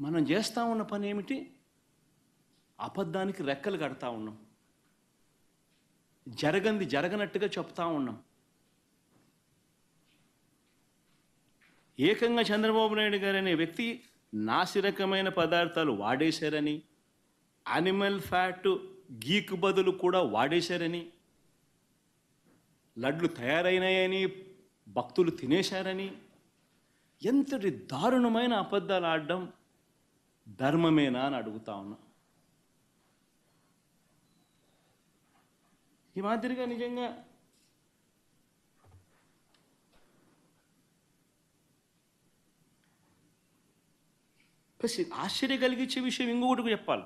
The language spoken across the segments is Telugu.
మనం చేస్తూ ఉన్న పని ఏమిటి? అబద్ధానికి రెక్కలు కడతా ఉన్నాం. జరగంది జరగనట్టుగా చెప్తా ఉన్నాం. ఏకంగా చంద్రబాబు నాయుడు గారు అనే వ్యక్తి నాసిరకమైన పదార్థాలు వాడేశారని అనిమల్ ఫ్యాట్ గీక్ బదులు కూడా వాడేశారని లడ్లు తయారైనాయని భక్తులు తినేశారని ఎంతటి దారుణమైన అబద్ధాలు ఆడడం ధర్మమేనా అని అడుగుతా ఉన్నా. ఈ మాదిరిగా నిజంగా ప్లస్ ఆశ్చర్య కలిగించే విషయం ఇంకొకటి చెప్పాలి.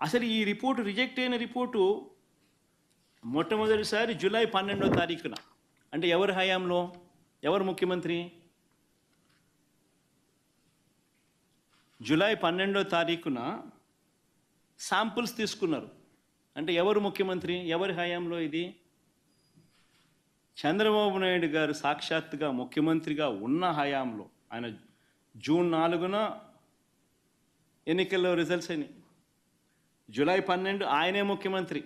అసలు ఈ రిపోర్టు రిజెక్ట్ అయిన రిపోర్టు మొట్టమొదటిసారి జూలై పన్నెండో తారీఖున. అంటే ఎవరి హయాంలో? ఎవరు ముఖ్యమంత్రి? జూలై పన్నెండో తారీఖున శాంపుల్స్ తీసుకున్నారు. అంటే ఎవరు ముఖ్యమంత్రి ఎవరి హయాంలో ఇది? చంద్రబాబు నాయుడు గారు సాక్షాత్తుగా ముఖ్యమంత్రిగా ఉన్న హయాంలో ఆయన జూన్ నాలుగున ఎన్నికల్లో రిజల్ట్స్ అయినాయి. జూలై పన్నెండు ఆయనే ముఖ్యమంత్రి.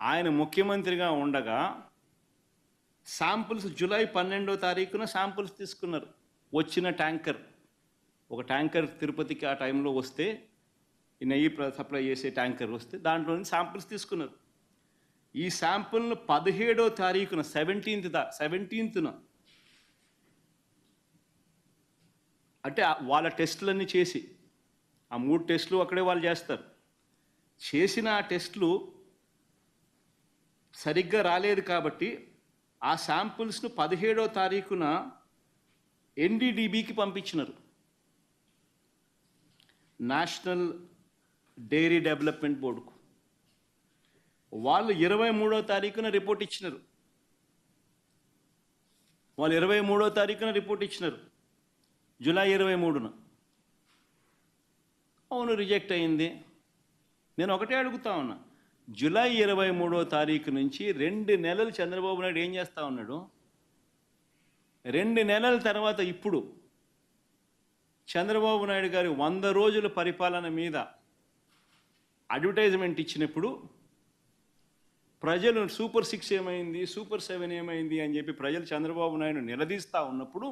ఆయన ముఖ్యమంత్రిగా ఉండగా శాంపుల్స్ జూలై పన్నెండో తారీఖున శాంపుల్స్ తీసుకున్నారు. వచ్చిన ట్యాంకర్. ఒక ట్యాంకర్ తిరుపతికి ఆ టైంలో వస్తే ఈ నెయ్యి ప్ర- సప్లై చేసే ట్యాంకర్ వస్తే దాంట్లో నుంచి శాంపుల్స్ తీసుకున్నారు. ఈ శాంపుల్ను పదిహేడో తారీఖున సెవెంటీన్త్ దా సెవెంటీన్త్న అంటే వాళ్ళ టెస్టులన్నీ చేసి ఆ మూడు టెస్టులు అక్కడే వాళ్ళు చేస్తారు. చేసిన ఆ టెస్టులు సరిగ్గా రాలేదు కాబట్టి ఆ శాంపుల్స్ను పదిహేడో తారీఖున ఎన్డీడీబీకి పంపించినారు. నేషనల్ డైరీ డెవలప్మెంట్ బోర్డుకు. వాళ్ళు ఇరవై మూడో తారీఖున రిపోర్ట్ ఇచ్చినారు. వాళ్ళు ఇరవై మూడో తారీఖున రిపోర్ట్ ఇచ్చినారు. జూలై ఇరవై మూడున. అవును రిజెక్ట్ అయింది. నేను ఒకటే అడుగుతా ఉన్నా. జూలై ఇరవై మూడో తారీఖు నుంచి రెండు నెలలు చంద్రబాబు నాయుడు ఏం చేస్తా ఉన్నాడు? రెండు నెలల తర్వాత ఇప్పుడు చంద్రబాబు నాయుడు గారి వంద రోజుల పరిపాలన మీద అడ్వర్టైజ్మెంట్ ఇచ్చినప్పుడు ప్రజలు సూపర్ సిక్స్ ఏమైంది సూపర్ సెవెన్ ఏమైంది అని చెప్పి ప్రజలు చంద్రబాబు నాయుడు నిలదీస్తూ ఉన్నప్పుడు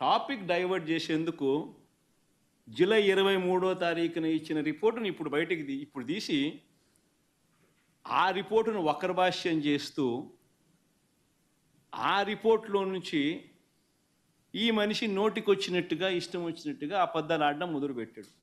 టాపిక్ డైవర్ట్ చేసేందుకు జూలై ఇరవై మూడో తారీఖున ఇచ్చిన రిపోర్టును ఇప్పుడు బయటికి ఇప్పుడు తీసి ఆ రిపోర్టును వక్రభాష్యం చేస్తూ ఆ రిపోర్ట్లో నుంచి ఈ మనిషి నోటికొచ్చినట్టుగా ఇష్టం వచ్చినట్టుగా అబద్ధాలు ఆడడం మొదలుపెట్టాడు.